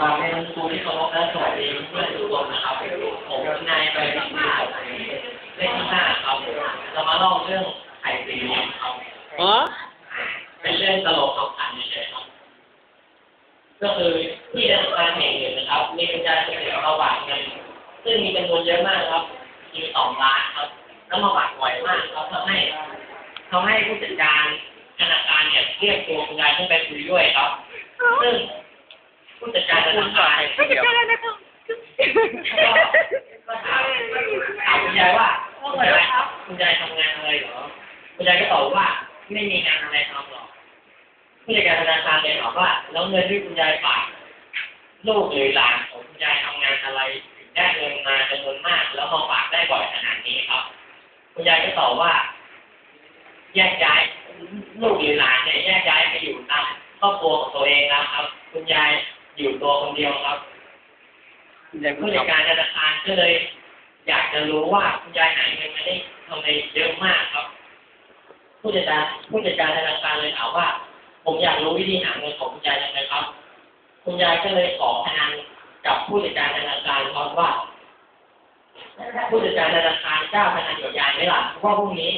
การเป็นครูที่เคารพและสวัสดีเพื่อนทุกคนนะครับผมนายไปวิทยาเลขที่ห้าครับจะมาเล่าเรื่องไข่สีเหลี่ยมครับอ๋อเป็นเรื่องตลกขำขันเฉยๆครับก็คือที่ธนาคารแห่งหนึ่งนะครับ มีกุญแจเสียระหว่างเงินซึ่งมีจำนวนเยอะมากครับมีสองล้านครับแล้วมาฝากบ่อยมากครับทำให้ทำให้ผู้จัดการธนาคารเนี่ยเรียกตัวคุณยายขึ้นไปคุยด้วยครับ ซึ่งผู้ จัดการธนาคารไม่จะเป็นะไรนะครัก็ถามถามคุณยายว่าคุณยายครับคุณยายทำงานอะไรเหรอคุณยายก็ตอบว่าไม่มีงานอะไรทำหรอกผู้จัดการธนาคารเลยถามว่าแล้วเงินที่คุณยายฝากลูกหรือหลานของคุณยายทำงานอะไรถึงได้เงินมาจำนวนมาก แล้วมาฝากได้บ่อยขนาดนี้ครับ คุณยายก็ตอบว่า แยกย้ายลูกหรือหลานเนี่ยแยกย้ายไปอยู่ตามครอบครัวของตัวเองแล้วครับ คุณยาย อยู่ตัวคนเดียวครับผู้จัดการธนาคารก็เลย อยากจะรู้ว่าคุณยายหาเงินมาได้ทำไมเยอะมากครับ ผู้จัดการผู้จัดการธนาคารเลยถามว่า ผมอยากรู้วิธีหาเงินของคุณยายยังไงครับ คุณยายก็เลยขอพนันกับผู้จัดการธนาคารครับว่าผู้จัดการธนาคารกล้าพนันกับยายไหมล่ะเพราะว่าพรุ่งนี้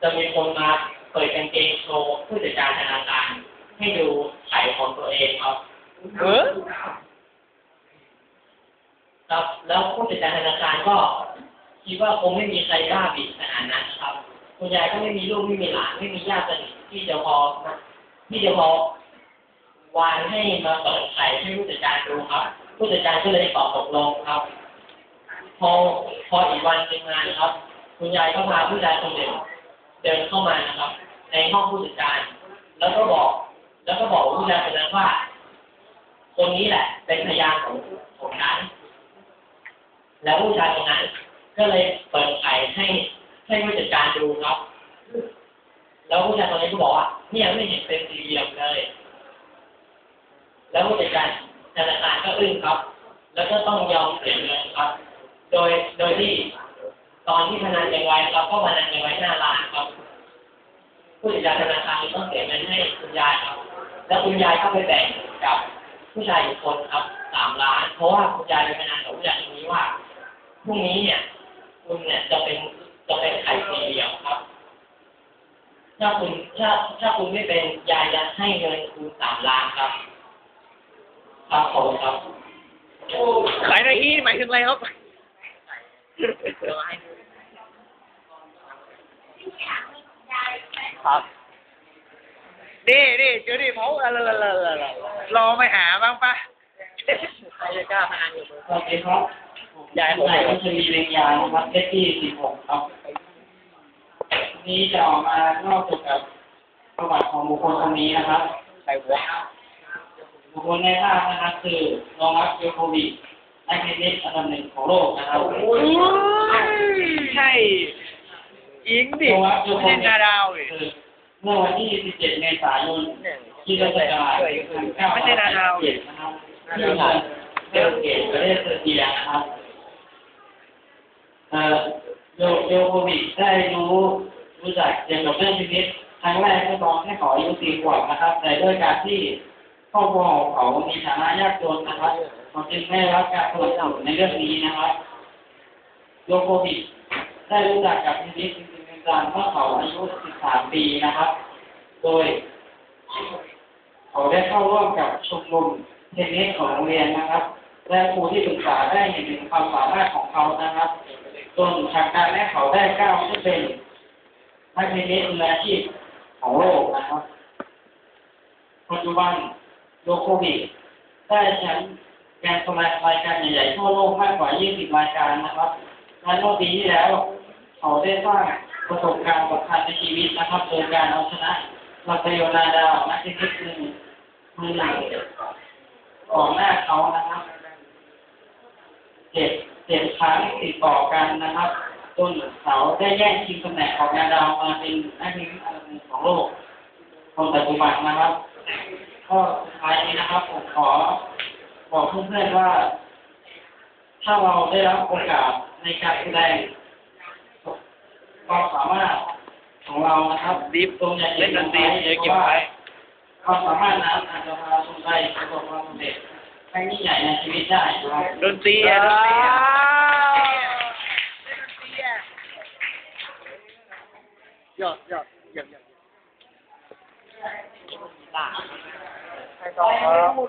จะมีคนมาเปิดกางเกงโชว์ผู้จัดการธนาคารให้ดูไข่ของตัวเองครับ เออครับแล้วผู้จัดการธนาคารก็คิดว่าคงไม่มีใครกล้าบิดขนาดนั้นะครับ คุณยายก็ไม่มีลูกไม่มีหลานไม่มีญาติสนิทที่จะพอที่จะพอวานให้มาเปิดไข่ให้ผู้จัดการดูครับ ผู้จัดการก็เลยตอบตกลงครับ พอพออีกวันหนึ่งานครับ คุณยายก็พาผู้ชายคนหนึ่งเดินเข้ามานะครับ ในห้องผู้จัดการ แล้วก็บอก แล้วก็บอกผู้ชายคนนั้นว่า คนนี้แหละ เป็นพยานของของฉันแล้วผู้ชายคนนั้น ก็เลยเปิดไข่ให้ให้ผู้จัดการดูครับ แล้วผู้ชายคนนี้ก็บอกว่าเนี่ยไม่เห็นเป็นสี่เหลี่ยมเลย แล้วผู้จัดการธนาคารก็อึ้งครับ แล้วก็ต้องยอมเสียเงินครับ โดยโดยที่ตอนที่พนันกันไว้ครับก็พนันกันไว้หน้าร้านครับ ผู้จัดการธนาคารต้องเสียเงินให้คุณยายครับ แล้วคุณยายก็ไปแบ่งกับ ผู้ชายอีกคนครับสามล้าน เพราะว่าคุณยายไปพนันกับผู้ชายคนนี้ว่าพรุ่งนี้เนี่ย คุณเนี่ยจะเป็นจะเป็นไข่สี่เหลี่ยมครับ ถ้าคุณถ้าถ้าคุณไม่เป็นยายจะให้เงินคุณสามล้านครับครับผมครับขายในที่หมายถึงอะไรครับครับ ดิดิเจอดิเขาอะไรอะไรอไรอไม่หาบ้างปะใครจะกล้าพนันอยู่สวัสดีครับยายผมนายก็คือมีเรียงยานะครับเลขที่สิบหกครับนี้จะออกมาเล่าเกี่ยวกับประวัติของบุคคลคนนี้นะครับใครวะบุคคลในภาพนะครับคือโนวัคโยโควิดนักเทนนิสอันดับหนึ่งของโลกนะครับอุ้ยใช่อิงดิโนวัคโยโคเล่นดาดาวดิคือ เมื่อวันที่ 17 เมษายนที่ราชการนะครับที่เมืองเบลเกตประเทศเซอร์เบียนะครับเอ่อโยโยโควิดได้รู้รู้จักเกี่ยวกับเรื่องชีวิตครั้งแรกก็ตอนให้เขาอายุสี่ขวบนะครับแต่ด้วยการที่ครอบครัวของเขามีฐานะยากจนนะครับเขาจึงไม่ได้รับการสนับสนุนในเรื่องนี้นะครับโยโควิดได้รู้จักกับเทน นิสจริงๆจังๆเมื่อเขาอายุ 13 ปีนะครับ โดย เขาได้เข้าร่วมกับชมรมเทนนิสของโรงเรียนนะครับ และครูที่ปรึกษาได้เห็นถึงความสามารถของเขานะครับจนผลักดันให้เขาได้ก้าวขึ้นเป็นนักเทนนิสมืออาชีพของโลกนะครับปัจจุบันโยโควิดได้แชมป์แกรนด์สแลมรายการใหญ่ๆทั่วโลกมากกว่า 20 รายการนะครับและเมื่อปีที่แล้ว เขาได้สร้าง ประสบการณ์สำคัญในชีวิตนะครับโดยการเอาชนะลาเฟโยนาดาวนักเทนนิสมือมือหนึ่งของหน้าเขานะครับเจ็ดเจ็ดครั้งติดต่อกันนะครับจนเขาได้แย่งชิงตำแหน่งของนาดาวมาเป็นนักเทนนิสอันดับหนึ่งของโลกคนปัจจุบันนะครับก็สุดท้ายนี้นะครับผมขอบอกเพื่อนๆว่า ถ้าเราได้รับโอกาสในการแสดง ความสามารถของเรานะครับดิฟเล่นดนตรีเยอะเก็บไว้ความสามารถนั้นอาจจะพาคนไทยประสบความสำเร็จครั้ยิ่งใหญ่ในชีวิตได้นะครัดนตรีอะดนตรีอะยอดยอดยอดยอดให้ต่อบ